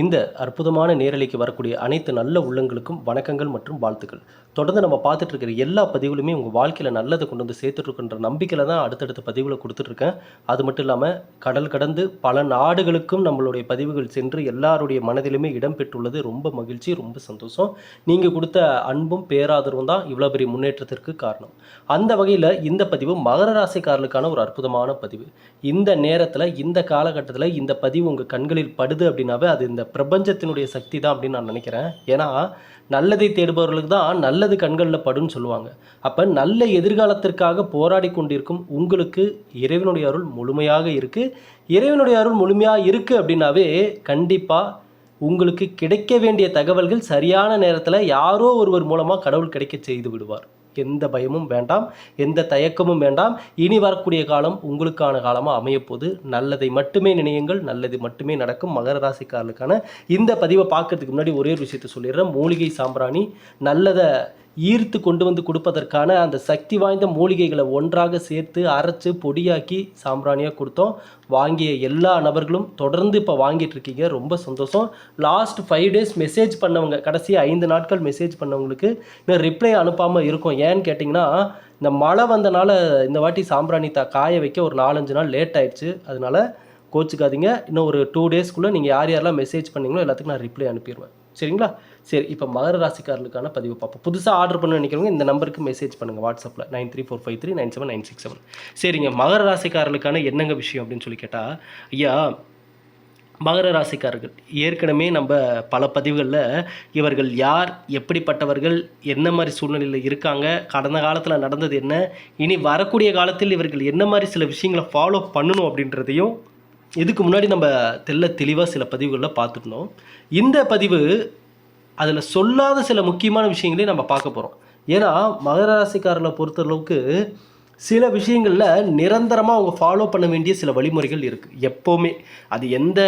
இந்த அற்புதமான நேரலைக்கு வரக்கூடிய அனைத்து நல்ல உள்ளங்களுக்கும் வணக்கங்கள் மற்றும் வாழ்த்துக்கள். தொடர்ந்து நம்ம பார்த்துட்டு இருக்கிற எல்லா பதிவுகளுமே உங்கள் வாழ்க்கையில் நல்லதை கொண்டு வந்து சேர்த்துட்ருக்குன்ற நம்பிக்கையில் தான் அடுத்தடுத்த பதிவுகளை கொடுத்துட்ருக்கேன். அது மட்டும் இல்லாமல் கடல் கடந்து பல நாடுகளுக்கும் நம்மளுடைய பதிவுகள் சென்று எல்லாருடைய மனதிலுமே இடம் பெற்றுள்ளது. ரொம்ப மகிழ்ச்சி ரொம்ப சந்தோஷம். நீங்கள் கொடுத்த அன்பும் பேராதரவும் தான் இவ்வளோ பெரிய முன்னேற்றத்திற்கு காரணம். அந்த வகையில் இந்த பதிவு மகர ராசிக்காரர்களுக்கான ஒரு அற்புதமான பதிவு. இந்த நேரத்தில் இந்த காலகட்டத்தில் இந்த பதிவு உங்கள் கண்களில் படுது அப்படின்னாவே அது இந்த பிரபஞ்சத்தினுடைய சக்தி தான் அப்படின்னு நான் நினைக்கிறேன். ஏன்னா நல்லதை தேடுபவர்களுக்கு தான் நல்லது கண்களில் படுன்னு சொல்லுவாங்க. அப்போ நல்ல எதிர்காலத்திற்காக போராடி கொண்டிருக்கும் உங்களுக்கு இறைவனுடைய அருள் முழுமையாக இருக்குது இறைவனுடைய அருள் முழுமையாக இருக்குது அப்படின்னாவே கண்டிப்பாக உங்களுக்கு கிடைக்க வேண்டிய தகவல்கள் சரியான நேரத்தில் யாரோ ஒருவர் மூலமாக கடவுள் கிடைக்க செய்து விடுவார். எந்த பயமும் வேண்டாம் எந்த தயக்கமும் வேண்டாம். இனி வரக்கூடிய காலம் உங்களுக்கான காலமாக அமையப்போகுது. நல்லதை மட்டுமே நினையுங்கள் நல்லது மட்டுமே நடக்கும். மகர ராசிக்காரர்களுக்கான இந்த பதிவை பார்க்கறதுக்கு முன்னாடி ஒரே ஒரு விஷயத்தை சொல்லிடுறேன். மூலிகை சாம்பிராணி நல்லதை ஈர்த்து கொண்டு வந்து கொடுப்பதற்கான அந்த சக்தி வாய்ந்த மூலிகைகளை ஒன்றாக சேர்த்து அரைச்சு பொடியாக்கி சாம்பிராணியாக கொடுத்தோம். வாங்கிய எல்லா நபர்களும் தொடர்ந்து இப்போ வாங்கிட்டு இருக்கீங்க. ரொம்ப சந்தோஷம். லாஸ்ட் ஃபைவ் டேஸ் மெசேஜ் பண்ணவங்க கடைசி ஐந்து நாட்கள் மெசேஜ் பண்ணவங்களுக்கு இன்னும் ரிப்ளை அனுப்பாமல் இருக்கும். ஏன்னு கேட்டிங்கன்னா இந்த மழை வந்தனால இந்த வாட்டி சாம்பிராணி த காய வைக்க ஒரு நாலஞ்சு நாள் லேட் ஆயிடுச்சு. அதனால கோச்சுக்காதீங்க. இன்னும் ஒரு டூ டேஸ்க்குள்ளே நீங்கள் யார் யாரெல்லாம் மெசேஜ் பண்ணீங்களோ எல்லாத்துக்கும் நான் ரிப்ளை அனுப்பிடுவேன். சரிங்களா? சரி இப்போ மகர ராசிக்காரர்களுக்கான பதிவு பார்ப்போம். புதுசாக ஆர்டர் பண்ண நினைக்கிறவங்க இந்த நம்பருக்கு மெசேஜ் பண்ணுங்கள் வாட்ஸ்அப்பில் nine three four five three nine seven nine six seven. சரிங்க மகர ராசிக்காரர்களுக்கான என்னங்க விஷயம் அப்படின்னு சொல்லி கேட்டால் ஐயா மகர ராசிக்காரர்கள் ஏற்கனவே நம்ம பல பதிவுகளில் இவர்கள் யார் எப்படிப்பட்டவர்கள் என்ன மாதிரி சூழ்நிலையில் இருக்காங்க கடந்த காலத்தில் நடந்தது என்ன இனி வரக்கூடிய காலத்தில் இவர்கள் என்ன மாதிரி சில விஷயங்களை ஃபாலோ பண்ணணும் அப்படின்றதையும் இதுக்கு முன்னாடி நம்ம தெல்ல தெளிவாக சில பதிவுகளில் பார்த்துருந்தோம். இந்த பதிவு அதில் சொல்லாத சில முக்கியமான விஷயங்களையும் நம்ம பார்க்க போகிறோம் ஏன்னா மகர ராசிக்காரர்களை பொறுத்தளவுக்கு சில விஷயங்களில் நிரந்தரமாக அவங்க ஃபாலோ பண்ண வேண்டிய சில வழிமுறைகள் இருக்குது எப்போவுமே. அது எந்த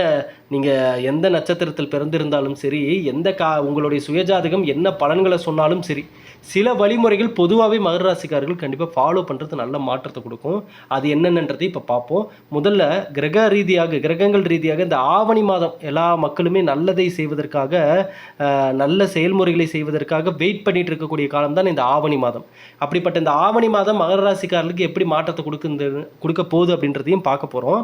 நீங்கள் எந்த நட்சத்திரத்தில் பிறந்திருந்தாலும் சரி எந்த கா உங்களுடைய சுயஜாதகம் என்ன பலன்களை சொன்னாலும் சரி சில வழிமுறைகள் பொதுவாகவே மகர ராசிக்காரர்கள் கண்டிப்பாக ஃபாலோ பண்ணுறது நல்ல மாற்றத்தை கொடுக்கும். அது என்னென்னன்றதை இப்போ பார்ப்போம். முதல்ல கிரக ரீதியாக கிரகங்கள் ரீதியாக இந்த ஆவணி மாதம் எல்லா மக்களுமே நல்லதை செய்வதற்காக நல்ல செயல்முறைகளை செய்வதற்காக வெயிட் பண்ணிட்டு இருக்கக்கூடிய காலம் தான் இந்த ஆவணி மாதம். அப்படிப்பட்ட இந்த ஆவணி மாதம் மகர ராசிக்காரர்களுக்கு எப்படி மாற்றத்தை கொடுக்குது கொடுக்க போகுது அப்படின்றதையும் பார்க்க போகிறோம்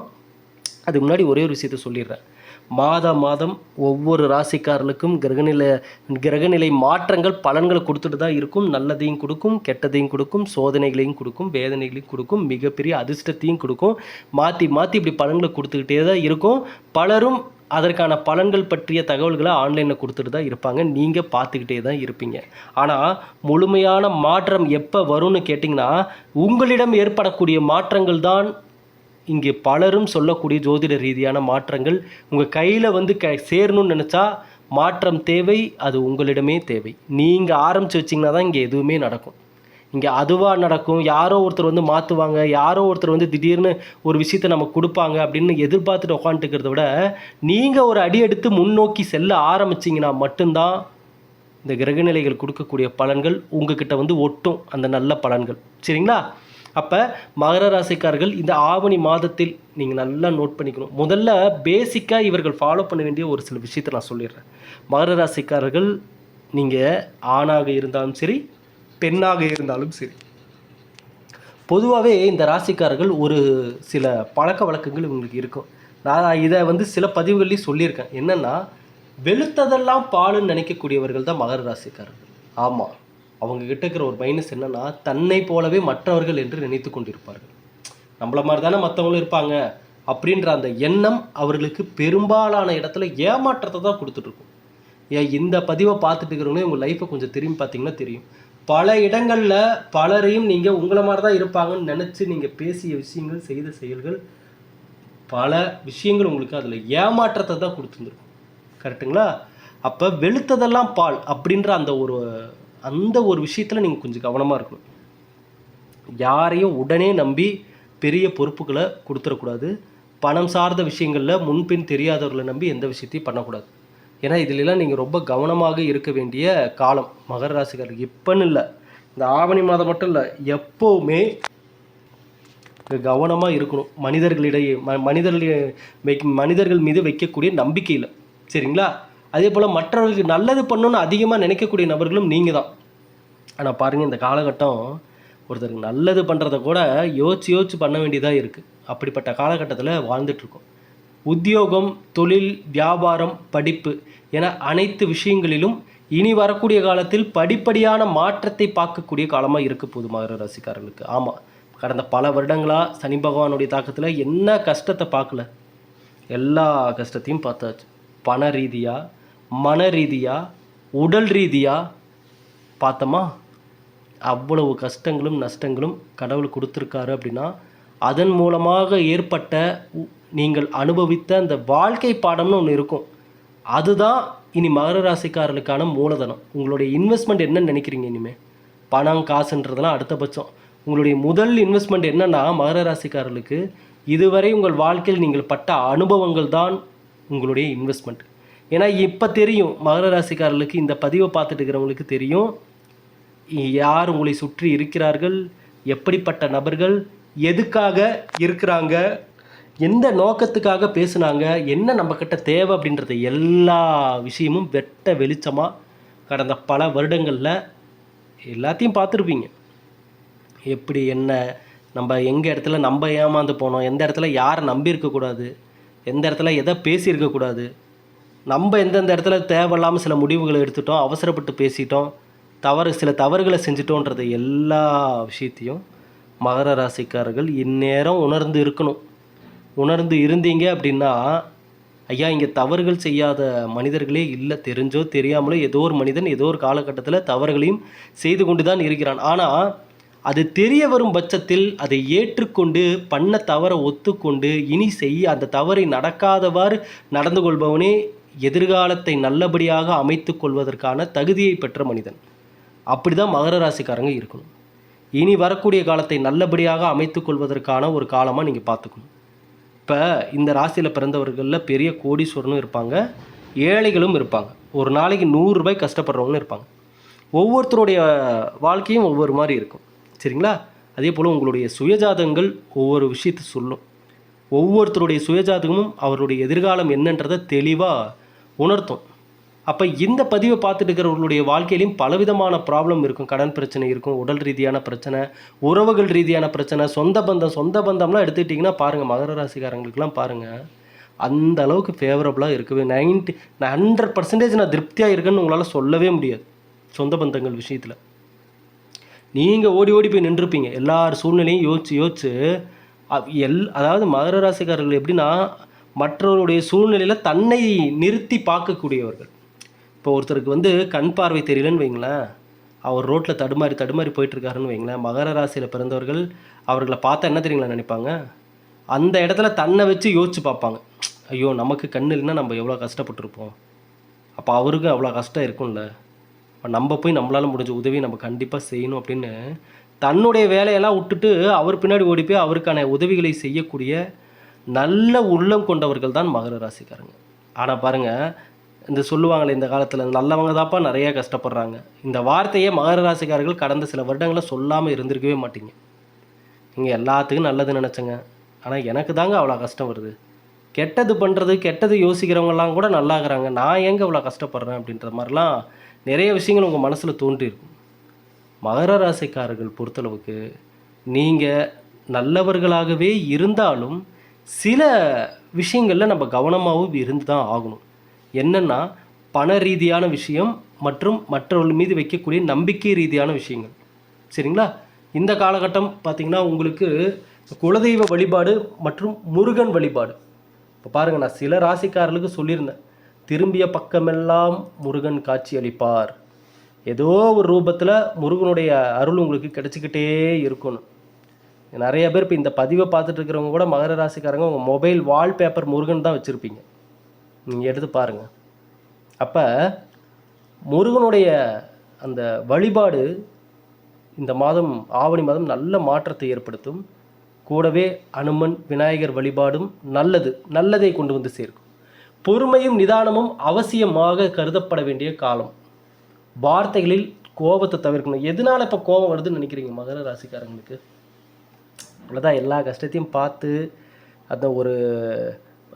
அதுக்கு முன்னாடி ஒரே ஒரு விஷயத்தை சொல்லிடுறேன். மாத மாதம் ஒவ்வொரு ராசிக்காரர்களுக்கும் கிரகநிலை கிரகநிலை மாற்றங்கள் பலன்களை கொடுத்துட்டு தான் இருக்கும். நல்லதையும் கொடுக்கும் கெட்டதையும் கொடுக்கும் சோதனைகளையும் கொடுக்கும் வேதனைகளையும் கொடுக்கும் மிகப்பெரிய அதிர்ஷ்டத்தையும் கொடுக்கும். மாற்றி மாற்றி இப்படி பலன்களை கொடுத்துக்கிட்டே தான் இருக்கும். பலரும் அதற்கான பலன்கள் பற்றிய தகவல்களை ஆன்லைனில் கொடுத்துட்டு தான் இருப்பாங்க. நீங்கள் பார்த்துக்கிட்டே தான் இருப்பீங்க. ஆனால் முழுமையான மாற்றம் எப்போ வரும்னு கேட்டிங்கன்னா உங்களிடம் ஏற்படக்கூடிய மாற்றங்கள் தான் இங்கே பலரும் சொல்லக்கூடிய ஜோதிட ரீதியான மாற்றங்கள் உங்கள் கையில் வந்து க சேரணும்னு நினச்சா மாற்றம் தேவை அது உங்களிடமே தேவை. நீங்கள் ஆரம்பித்து வச்சிங்கன்னா தான் இங்கே எதுவுமே நடக்கும். இங்கே அதுவாக நடக்கும். யாரோ ஒருத்தர் வந்து மாற்றுவாங்க யாரோ ஒருத்தர் வந்து திடீர்னு ஒரு விஷயத்தை நமக்கு கொடுப்பாங்க அப்படின்னு எதிர்பார்த்துட்டு உட்காந்துக்கிறத விட நீங்கள் ஒரு அடி எடுத்து முன்னோக்கி செல்ல ஆரம்பிச்சிங்கன்னா மட்டும்தான் இந்த கிரகநிலைகள் கொடுக்கக்கூடிய பலன்கள் உங்ககிட்ட வந்து ஒட்டும் அந்த நல்ல பலன்கள். சரிங்களா? அப்போ மகர ராசிக்காரர்கள் இந்த ஆவணி மாதத்தில் நீங்கள் நல்லா நோட் பண்ணிக்கணும். முதல்ல பேசிக்காக இவர்கள் ஃபாலோ பண்ண வேண்டிய ஒரு சில விஷயத்தை நான் சொல்லிடுறேன். மகர ராசிக்காரர்கள் நீங்கள் ஆணாக இருந்தாலும் சரி பெண்ணாக இருந்தாலும் சரி. பொதுவாகவே இந்த ராசிக்காரர்கள் ஒரு சில பழக்க வழக்கங்கள் இவங்களுக்கு இருக்கும். நான் இதை வந்து சில பதிவுகள்லேயும் சொல்லியிருக்கேன். என்னென்னா வெளுத்ததெல்லாம் பாலுன்னு நினைக்கக்கூடியவர்கள் தான் மகர ராசிக்காரர்கள். ஆமாம் அவங்க கிட்ட இருக்கிற ஒரு மைனஸ் என்னன்னா தன்னை போலவே மற்றவர்கள் என்று நினைத்து கொண்டிருப்பார்கள். நம்மள மாதிரி தானே மற்றவங்களும் இருப்பாங்க. அப்படின்ற அந்த எண்ணம் அவர்களுக்கு பெரும்பாலான இடத்துல ஏமாற்றத்தை தான் கொடுத்துட்ருக்கும் ஏன் இந்த பதிவை பார்த்துட்டு இருக்கிறவங்களே உங்கள் லைஃப்பை கொஞ்சம் திரும்பி பார்த்தீங்கன்னா தெரியும். பல இடங்களில் பலரையும் நீங்கள் உங்களை மாதிரி தான் இருப்பாங்கன்னு நினச்சி நீங்கள் பேசிய விஷயங்கள் செய்த செயல்கள் பல விஷயங்கள் உங்களுக்கு அதில் ஏமாற்றத்தை தான் கொடுத்துருந்துருக்கும். கரெக்ட்டுங்களா அப்போ வெளுத்ததெல்லாம் பால் அப்படின்ற அந்த ஒரு அந்த ஒரு விஷயத்தில் நீங்கள் கொஞ்சம் கவனமாக இருக்கணும். யாரையும் உடனே நம்பி பெரிய பொறுப்புகளை கொடுத்துடக்கூடாது பணம் சார்ந்த விஷயங்களில் முன்பின் தெரியாதவர்களை நம்பி எந்த விஷயத்தையும் பண்ணக்கூடாது. ஏன்னா இதிலெல்லாம் நீங்கள் ரொம்ப கவனமாக இருக்க வேண்டிய காலம். மகர ராசிக்காரருக்கு இப்போன்னு இல்லை. இந்த ஆவணி மாதம் மட்டும் இல்லை எப்போவுமே கவனமாக இருக்கணும். மனிதர்களிடையே ம மனிதர்களிடையே மனிதர்கள் மீது வைக்கக்கூடிய நம்பிக்கையில். சரிங்களா? அதே போல் மற்றவர்களுக்கு நல்லது பண்ணணும்னு அதிகமாக நினைக்கக்கூடிய நபர்களும் நீங்கள் தான் ஆனால் பாருங்கள் இந்த காலகட்டம் ஒருத்தருக்கு நல்லது பண்ணுறத கூட யோசிச்சு யோசிச்சு பண்ண வேண்டியதாக இருக்குது அப்படிப்பட்ட காலகட்டத்தில் வாழ்ந்துட்டுருக்கோம். உத்தியோகம் தொழில் வியாபாரம் படிப்பு என அனைத்து விஷயங்களிலும் இனி வரக்கூடிய காலத்தில் படிப்படியான மாற்றத்தை பார்க்கக்கூடிய காலமாக இருக்க போது மகர ராசிக்காரர்களுக்கு. ஆமாம் கடந்த பல வருடங்களாக சனி பகவானுடைய தாக்கத்தில் என்ன கஷ்டத்தை பார்க்கல? எல்லா கஷ்டத்தையும் பார்த்தாச்சு. பண ரீதியாக மன ரீதியாக உடல் ரீதியாக பார்த்தோமா? அவ்வளவு கஷ்டங்களும் நஷ்டங்களும் கடவுள் கொடுத்துருக்காரு அப்படின்னா அதன் மூலமாக ஏற்பட்ட உ- நீங்கள் அனுபவித்த அந்த வாழ்க்கை பாடம்னு ஒன்று இருக்கும். அதுதான் இனி மகர ராசிக்காரர்களுக்கான மூலதனம். உங்களுடைய இன்வெஸ்ட்மெண்ட் என்னன்னு நினைக்கிறீங்க இனிமேல் பணம் காசுன்றதெல்லாம் அடுத்தபட்சம் உங்களுடைய முதல் இன்வெஸ்ட்மெண்ட் என்னன்னா மகர ராசிக்காரர்களுக்கு இதுவரை உங்கள் வாழ்க்கையில் நீங்கள் பட்ட அனுபவங்கள் தான் உங்களுடைய இன்வெஸ்ட்மெண்ட் ஏன்னா இப்போ தெரியும் மகர ராசிக்காரர்களுக்கு இந்த பதிவை பார்த்துட்டு இருக்கிறவங்களுக்கு தெரியும். யார் உங்களை சுற்றி இருக்கிறார்கள்? எப்படிப்பட்ட நபர்கள்? எதுக்காக இருக்கிறாங்க? எந்த நோக்கத்துக்காக பேசுனாங்க? என்ன நம்மக்கிட்ட தேவை அப்படின்றத எல்லா விஷயமும் வெட்ட வெளிச்சமாக கடந்த பல வருடங்களில் எல்லாத்தையும் பார்த்துருப்பீங்க. எப்படி என்ன நம்ம எங்கள் இடத்துல நம்ம ஏமாந்து போனோம்? எந்த இடத்துல யாரை நம்பி இருக்கக்கூடாது? எந்த இடத்துல எதை பேசியிருக்கக்கூடாது? நம்ம எந்தெந்த இடத்துல தேவையில்லாமல் சில முடிவுகளை எடுத்துட்டோம் அவசரப்பட்டு பேசிட்டோம் தவறு சில தவறுகளை செஞ்சிட்டோன்றது எல்லா விஷயத்தையும் மகர ராசிக்காரர்கள் இந்நேரம் உணர்ந்து இருக்கணும். உணர்ந்து இருந்தீங்க அப்படின்னா ஐயா இங்கே தவறுகள் செய்யாத மனிதர்களே இல்லை. தெரிஞ்சோ தெரியாமலோ ஏதோ ஒரு மனிதன் ஏதோ ஒரு காலகட்டத்தில் தவறுகளையும் செய்து கொண்டு தான் இருக்கிறான். ஆனால் அது தெரிய வரும் பட்சத்தில் அதை ஏற்றுக்கொண்டு பண்ண தவறை ஒத்துக்கொண்டு இனி செய்ய அந்த தவறை நடக்காதவாறு நடந்து கொள்பவனே எதிர்காலத்தை நல்லபடியாக அமைத்து கொள்வதற்கான தகுதியை பெற்ற மனிதன். அப்படி தான் மகர ராசிக்காரங்க இருக்கணும். இனி வரக்கூடிய காலத்தை நல்லபடியாக அமைத்து கொள்வதற்கான ஒரு காலமாக நீங்கள் பார்த்துக்கணும். இப்போ இந்த ராசியில் பிறந்தவர்களில் பெரிய கோடீஸ்வரனும் இருப்பாங்க ஏழைகளும் இருப்பாங்க. ஒரு நாளைக்கு நூறுரூபாய் கஷ்டப்படுறவங்களும் இருப்பாங்க. ஒவ்வொருத்தருடைய வாழ்க்கையும் ஒவ்வொரு மாதிரி இருக்கும். சரிங்களா? அதே போல் உங்களுடைய சுயஜாதகங்கள் ஒவ்வொரு விஷயத்தை சொல்லும். ஒவ்வொருத்தருடைய சுயஜாதகமும் அவருடைய எதிர்காலம் என்னன்றதை தெளிவாக உணர்த்தும். அப்போ இந்த பதிவை பார்த்துட்டு இருக்கிறவர்களுடைய வாழ்க்கையிலையும் பலவிதமான ப்ராப்ளம் இருக்கும். கடன் பிரச்சனை இருக்கும் உடல் ரீதியான பிரச்சனை உறவுகள் ரீதியான பிரச்சனை சொந்த பந்தம் சொந்த பந்தம்லாம் எடுத்துக்கிட்டிங்கன்னா பாருங்கள் மகர ராசிக்காரங்களுக்குலாம் பாருங்கள் அந்த அளவுக்கு ஃபேவரபுளாக இருக்குது நைன்டி ஹண்ட்ரட் பர்சன்டேஜ் நான் திருப்தியாக இருக்கேன்னு உங்களால் சொல்லவே முடியாது சொந்த பந்தங்கள் விஷயத்தில். நீங்கள் ஓடி ஓடி போய் நின்றுருப்பீங்க எல்லார் சூழ்நிலையும் யோசிச்சு யோசிச்சு எல் அதாவது மகர ராசிக்காரர்கள் எப்படின்னா மற்றவருடைய சூழ்நிலையில் தன்னை நிறுத்தி பார்க்கக்கூடியவர்கள். இப்போ ஒருத்தருக்கு வந்து கண் பார்வை தெரியலன்னு வைங்களேன் அவர் ரோட்டில் தடுமாறி தடுமாறி போயிட்டுருக்காருன்னு வைங்களேன் மகர ராசியில் பிறந்தவர்கள் அவர்களை பார்த்தா என்ன தெரியுங்களா நினைப்பாங்க? அந்த இடத்துல தன்னை வச்சு யோசிச்சு பார்ப்பாங்க. ஐயோ நமக்கு கண் இல்லைன்னா நம்ம எவ்வளோ கஷ்டப்பட்டிருப்போம். அப்போ அவருக்கும் அவ்வளோ கஷ்டம் இருக்கும்ல. நம்ம போய் நம்மளால் முடிஞ்ச உதவி நம்ம கண்டிப்பாக செய்யணும் அப்படின்னு தன்னுடைய வேலையெல்லாம் விட்டுட்டு அவர் பின்னாடி ஓடி போய் அவருக்கான உதவிகளை செய்யக்கூடிய நல்ல உள்ளம் கொண்டவர்கள் தான் மகர ராசிக்காரங்க. ஆனால் பாருங்கள் இந்த சொல்லுவாங்களே இந்த காலத்தில் நல்லவங்க தான்ப்பா நிறைய கஷ்டப்படுறாங்க. இந்த வார்த்தையே மகர ராசிக்காரர்கள் கடந்த சில வருடங்களில் சொல்லாமல் இருந்திருக்கவே மாட்டீங்க. நீங்கள் எல்லாத்துக்கும் நல்லது நினச்சங்க. ஆனால் எனக்கு தாங்க அவ்வளோ கஷ்டம் வருது. கெட்டது பண்ணுறது கெட்டது யோசிக்கிறவங்கலாம் கூட நல்லாகிறாங்க. நான் எங்கே அவ்வளோ கஷ்டப்படுறேன் அப்படின்ற மாதிரிலாம் நிறைய விஷயங்கள் உங்கள் மனசில் தோன்றியிருக்கும் மகர ராசிக்காரர்கள் பொறுத்தளவுக்கு நீங்கள் நல்லவர்களாகவே இருந்தாலும் சில விஷயங்களில் நம்ம கவனமாகவும் இருந்து தான் ஆகணும். என்னென்னா பண ரீதியான விஷயம் மற்றும் மற்றவர்கள் மீது வைக்கக்கூடிய நம்பிக்கை ரீதியான விஷயங்கள். சரிங்களா? இந்த காலகட்டம் பார்த்திங்கன்னா உங்களுக்கு குலதெய்வ வழிபாடு மற்றும் முருகன் வழிபாடு. இப்போ பாருங்கள் நான் சில ராசிக்காரர்களுக்கு சொல்லியிருந்தேன். திரும்பிய பக்கமெல்லாம் முருகன் காட்சி அளிப்பார். ஏதோ ஒரு ரூபத்தில் முருகனுடைய அருள் உங்களுக்கு கிடைச்சிக்கிட்டே இருக்கணும். நிறைய பேர் இப்போ இந்த பதிவை பார்த்துட்டு இருக்கிறவங்க கூட மகர ராசிக்காரங்க உங்கள் மொபைல் வால்பேப்பர் முருகன் தான் வச்சுருப்பீங்க. நீங்கள் எடுத்து பாருங்கள் அப்போ முருகனுடைய அந்த வழிபாடு இந்த மாதம் ஆவணி மாதம் நல்ல மாற்றத்தை ஏற்படுத்தும். கூடவே அனுமன் விநாயகர் வழிபாடும் நல்லது நல்லதை கொண்டு வந்து சேர்க்கும். பொறுமையும் நிதானமும் அவசியமாக கருதப்பட வேண்டிய காலம். வார்த்தைகளில் கோபத்தை தவிர்க்கணும். எதனால இப்போ கோபம் வருதுன்னு நினைக்கிறீங்க மகர ராசிக்காரங்களுக்கு? அவ்வளோதான் எல்லா கஷ்டத்தையும் பார்த்து அந்த ஒரு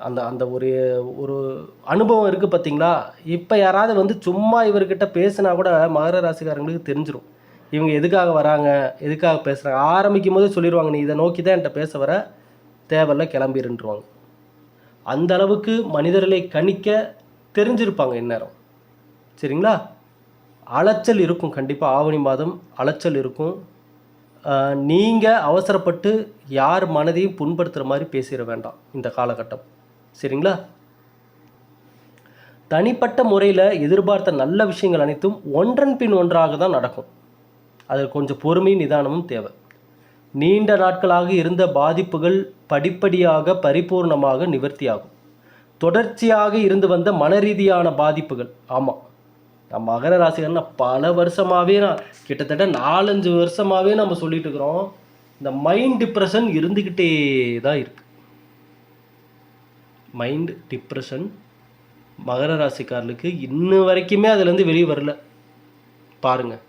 அந்த அந்த ஒரு ஒரு அனுபவம் இருக்குது பார்த்தீங்களா இப்போ யாராவது வந்து சும்மா இவர்கிட்ட பேசினா கூட மகர ராசிக்காரங்களுக்கு தெரிஞ்சிடும் இவங்க எதுக்காக வராங்க? எதுக்காக பேசுகிறாங்க ஆரம்பிக்கும் போது சொல்லிடுவாங்க நீ இதை நோக்கி தான் என்கிட்ட பேச வர. தேவையில்ல கிளம்பிருன்றுவாங்க. அந்த அளவுக்கு மனிதர்களை கணிக்க தெரிஞ்சிருப்பாங்க இந்நேரம். சரிங்களா? அலைச்சல் இருக்கும் கண்டிப்பாக ஆவணி மாதம் அலைச்சல் இருக்கும். நீங்கள் அவசரப்பட்டு யார் மனதையும் புண்படுத்துகிற மாதிரி பேசிட வேண்டாம் இந்த காலகட்டம். சரிங்களா? தனிப்பட்ட முறையில் எதிர்பார்த்த நல்ல விஷயங்கள் அனைத்தும் ஒன்றன் பின் ஒன்றாக தான் நடக்கும். அதில் கொஞ்சம் பொறுமை நிதானமும் தேவை. நீண்ட நாட்களாக இருந்த பாதிப்புகள் படிப்படியாக பரிபூர்ணமாக நிவர்த்தியாகும். தொடர்ச்சியாக இருந்து வந்த மன ரீதியான பாதிப்புகள் ஆமாம் நான் மகர ராசிகர்னா பல வருஷமாகவே நான் கிட்டத்தட்ட நாலஞ்சு வருஷமாகவே நம்ம சொல்லிட்டு இருக்கிறோம். இந்த மைண்ட் டிப்ரெஷன் இருந்துக்கிட்டே தான் இருக்குது மைண்ட் டிப்ரெஷன் மகர ராசிக்காரர்களுக்கு இன்ன வரைக்குமே அதுலேருந்து வெளியே வரல. பாருங்கள்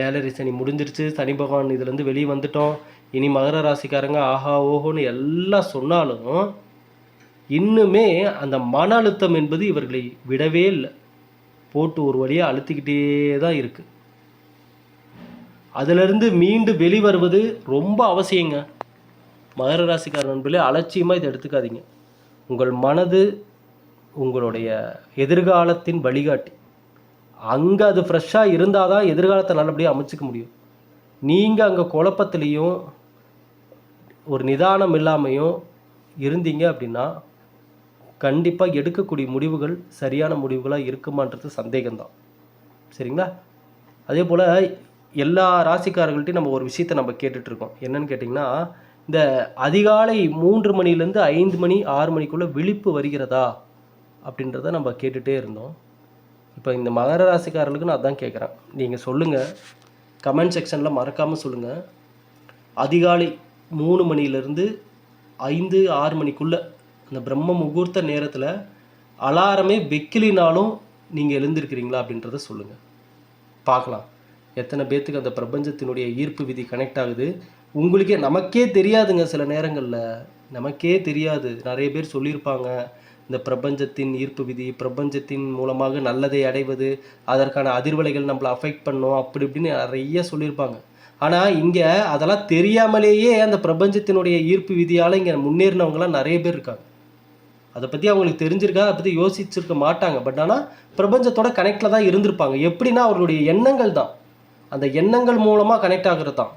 ஏழரை சனி முடிஞ்சிருச்சு. சனி பகவான் இதுலேருந்து வெளியே வந்துட்டோம். இனி மகர ராசிக்காரங்க ஆஹா ஓஹோன்னு எல்லாம் சொன்னாலும் இன்னுமே அந்த மன அழுத்தம் என்பது இவர்களை விடவே இல்லை. போட்டு ஒரு வழியாக அழுத்திக்கிட்டே தான் இருக்குது அதிலிருந்து மீண்டு வெளிவருவது ரொம்ப அவசியங்க. மகர ராசிக்கார நண்பர்களே அலட்சியமாக இதை எடுத்துக்காதீங்க. உங்கள் மனது உங்களுடைய எதிர்காலத்தின் வழிகாட்டி. அங்கே அது ஃப்ரெஷ்ஷாக இருந்தால் தான் எதிர்காலத்தை நல்லபடியாக அமைச்சிக்க முடியும். நீங்கள் அங்கே குழப்பத்துலேயும் ஒரு நிதானம் இல்லாமையும் இருந்தீங்க அப்படின்னா கண்டிப்பாக எடுக்கக்கூடிய முடிவுகள் சரியான முடிவுகளாக இருக்குமான்றது சந்தேகம்தான். சரிங்களா? அதே போல் எல்லா ராசிக்காரர்கள்ட்டையும் நம்ம ஒரு விஷயத்தை நம்ம கேட்டுட்ருக்கோம். என்னன்னு கேட்டிங்கன்னா இந்த அதிகாலை மூன்று மணிலேருந்து ஐந்து மணி ஆறு மணிக்குள்ளே விழிப்பு வருகிறதா அப்படின்றத நம்ம கேட்டுகிட்டே இருந்தோம். இப்போ இந்த மகர ராசிக்காரர்களுக்கு நான் அதான் கேட்குறேன் நீங்கள் சொல்லுங்கள் கமெண்ட் செக்ஷனில் மறக்காமல் சொல்லுங்கள் அதிகாலை மூணு மணிலேருந்து ஐந்து ஆறு மணிக்குள்ளே அந்த பிரம்ம முகூர்த்த நேரத்தில் அலாரமே வெக்கிலினாலும் நீங்கள் எழுந்திருக்கிறீங்களா அப்படின்றத சொல்லுங்கள் பார்க்கலாம். எத்தனை பேர்த்துக்கு அந்த பிரபஞ்சத்தினுடைய ஈர்ப்பு விதி கனெக்ட் ஆகுது? உங்களுக்கே நமக்கே தெரியாதுங்க சில நேரங்களில். நமக்கே தெரியாது. நிறைய பேர் சொல்லியிருப்பாங்க இந்த பிரபஞ்சத்தின் ஈர்ப்பு விதி பிரபஞ்சத்தின் மூலமாக நல்லதை அடைவது அதற்கான அதிர்வலைகள் நம்மளை அஃபெக்ட் பண்ணும் அப்படி இப்படின்னு நிறைய சொல்லியிருப்பாங்க. ஆனால் இங்கே அதெல்லாம் தெரியாமலேயே அந்த பிரபஞ்சத்தினுடைய ஈர்ப்பு விதியால் இங்கே முன்னேறினவங்களாம் நிறைய பேர் இருக்காங்க. அதை பற்றி அவங்களுக்கு தெரிஞ்சிருக்கா? அதை பற்றி யோசிச்சிருக்க மாட்டாங்க. பட் ஆனால் பிரபஞ்சத்தோட கனெக்டில் தான் இருந்திருப்பாங்க. எப்படின்னா அவர்களுடைய எண்ணங்கள் தான். அந்த எண்ணங்கள் மூலமாக கனெக்ட் ஆகிறது தான்.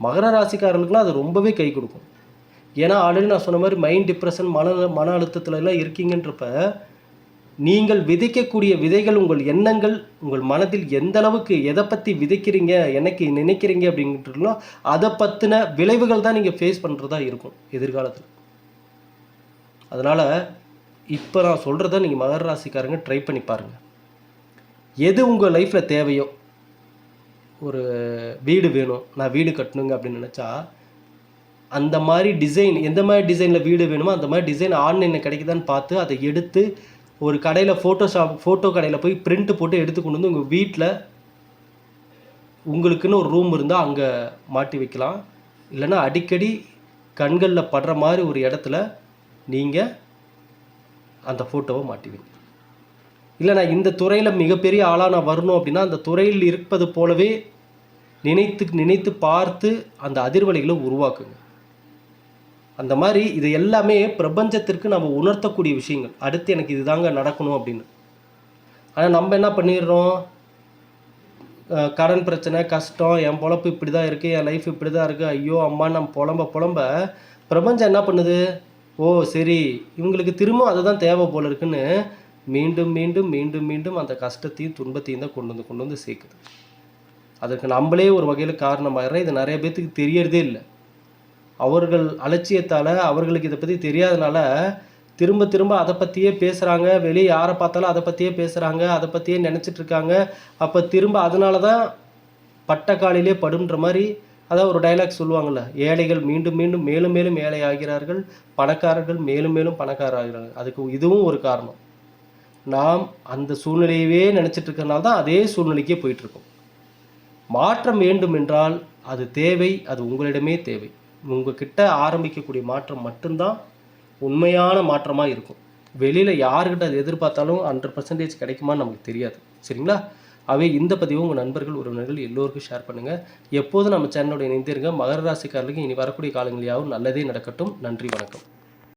மகர ராசிக்காரர்களுக்குலாம் அது ரொம்பவே கை கொடுக்கும். ஏன்னா ஆல்ரெடி நான் சொன்ன மாதிரி மைண்ட் டிப்ரெஷன் மன மன அழுத்தத்துல எல்லாம் இருக்கீங்கன்றப்ப நீங்கள் விதைக்கக்கூடிய விதைகள் உங்கள் எண்ணங்கள் உங்கள் மனதில் எந்த அளவுக்கு எதை பற்றி விதைக்கிறீங்க எனக்கு நினைக்கிறீங்க அப்படின்றதுலாம் அதை பற்றின விளைவுகள் தான் நீங்கள் ஃபேஸ் பண்ணுறதா இருக்கும் எதிர்காலத்தில். அதனால் இப்போ நான் சொல்கிறத நீங்கள் மகர ராசிக்காரங்க ட்ரை பண்ணி பாருங்கள் எது உங்கள் லைஃப்பில் தேவையோ ஒரு வீடு வேணும் நான் வீடு கட்டணுங்க அப்படின்னு நினச்சா அந்த மாதிரி டிசைன் எந்த மாதிரி டிசைனில் வீடு வேணுமோ அந்த மாதிரி டிசைன் ஆன்லைனில் கிடைக்குதான்னு பார்த்து அதை எடுத்து ஒரு கடையில் ஃபோட்டோஷாப் ஃபோட்டோ கடையில் போய் பிரிண்ட் போட்டு எடுத்து கொண்டு வந்து உங்கள் வீட்டில் உங்களுக்குன்னு ஒரு ரூம் இருந்தால் அங்கே மாட்டி வைக்கலாம். இல்லைன்னா அடிக்கடி கண்களில் படுற மாதிரி ஒரு இடத்துல நீங்கள் அந்த ஃபோட்டோவை மாட்டுவீங்க. இல்லை நான் இந்த துறையில் மிகப்பெரிய ஆளாக நான் வரணும் அப்படின்னா அந்த துறையில் இருப்பது போலவே நினைத்து நினைத்து பார்த்து அந்த அதிர்வலைகளை உருவாக்குங்க. அந்த மாதிரி இது எல்லாமே பிரபஞ்சத்திற்கு நம்ம உணர்த்தக்கூடிய விஷயங்கள். அடுத்து எனக்கு இதுதாங்க நடக்கணும் அப்படின்னு. ஆனால் நம்ம என்ன பண்ணிடுறோம்? கடன் பிரச்சனை கஷ்டம் என் பொழப்பு இப்படி தான் இருக்குது என் லைஃப் இப்படி தான் இருக்குது ஐயோ அம்மா நம்ம புலம்ப புலம்ப பிரபஞ்சம் என்ன பண்ணுது? ஓ சரி. இவங்களுக்கு திரும்ப அதுதான் தேவை போல இருக்குன்னு மீண்டும் மீண்டும் மீண்டும் மீண்டும் அந்த கஷ்டத்தையும் துன்பத்தையும் தான் கொண்டு வந்து கொண்டு வந்து சேர்க்குது. அதுக்கு நம்மளே ஒரு வகையில் காரணமாகிறோம் இது நிறைய பேர்த்துக்கு தெரியறதே இல்லை. அவர்கள் அலட்சியத்தால் அவர்களுக்கு இதை பற்றி தெரியாதனால திரும்ப திரும்ப அதை பற்றியே பேசுகிறாங்க வெளியே யாரை பார்த்தாலும் அதை பற்றியே பேசுகிறாங்க அதை பற்றியே நினச்சிட்டு இருக்காங்க. அப்போ திரும்ப அதனால தான் பட்டக்காலிலே படுன்ற மாதிரி அதான் ஒரு டைலாக் சொல்லுவாங்கள்ல ஏழைகள் மீண்டும் மீண்டும் மேலும் மேலும் ஏழை ஆகிறார்கள் பணக்காரர்கள் மேலும் மேலும் பணக்காரர் ஆகிறார்கள் அதுக்கு இதுவும் ஒரு காரணம். நாம் அந்த சூழ்நிலையவே நினச்சிட்டு இருக்கிறனால தான் அதே சூழ்நிலைக்கே போயிட்டுருக்கோம். மாற்றம் வேண்டும் என்றால் அது தேவை அது உங்களிடமே தேவை. உங்ககிட்ட ஆரம்பிக்கக்கூடிய மாற்றம் மட்டும்தான் உண்மையான மாற்றமாக இருக்கும். வெளியில் யாருக்கிட்ட அது எதிர்பார்த்தாலும் ஹண்ட்ரட் பர்சன்டேஜ் கிடைக்குமான்னு நமக்கு தெரியாது. சரிங்களா? அவை இந்த பதிவு உங்கள் நண்பர்கள் உறவினர்கள் எல்லோருக்கும் ஷேர் பண்ணுங்கள் எப்போதும் நம்ம சேனலோட இணைந்திருங்க. மகர ராசிக்காரர்களுக்கு இனி வரக்கூடிய காலங்களாவும் நல்லதே நடக்கட்டும். நன்றி வணக்கம்.